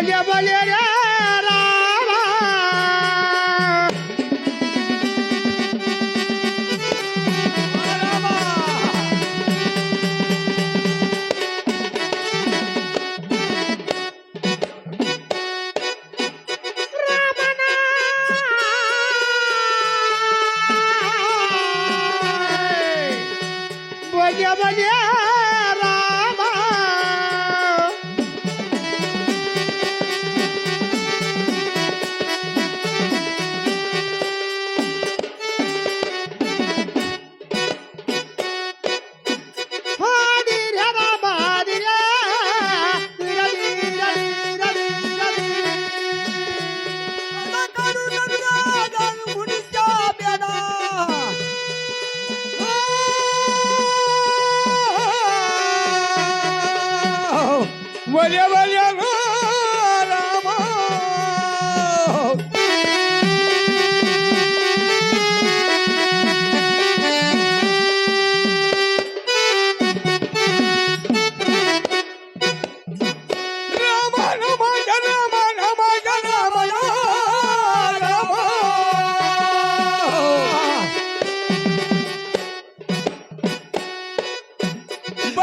બોલે બોલે રે.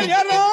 Valero!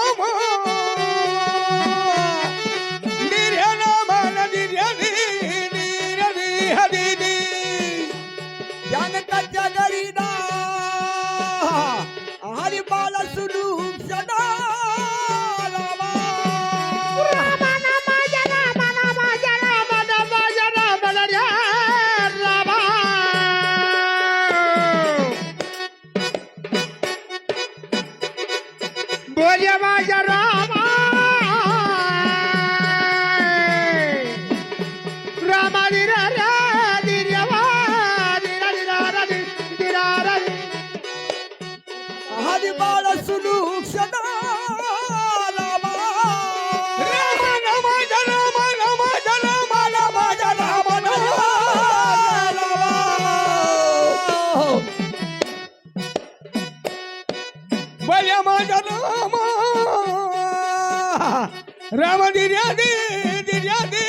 राम दिर्या दे दिर्या दे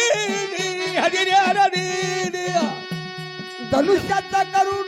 दिर्या दिर्या दिर्या धनुष्याचा करून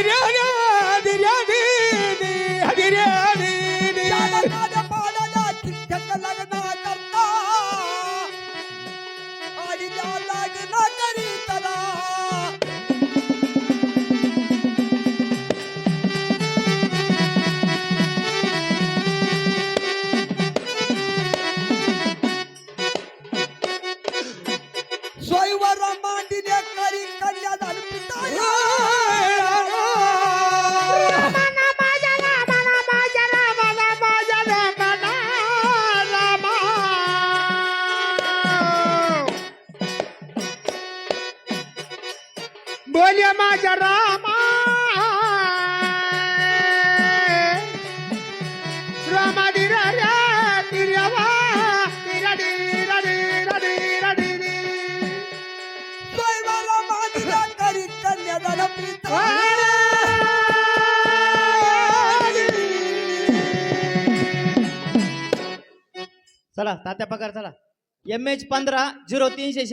ಧೀರ್ಯ ಧೀರ್ಯ రాజ రామా चला तात्या पगार चला एम एच पंधरा झिरो तीनशे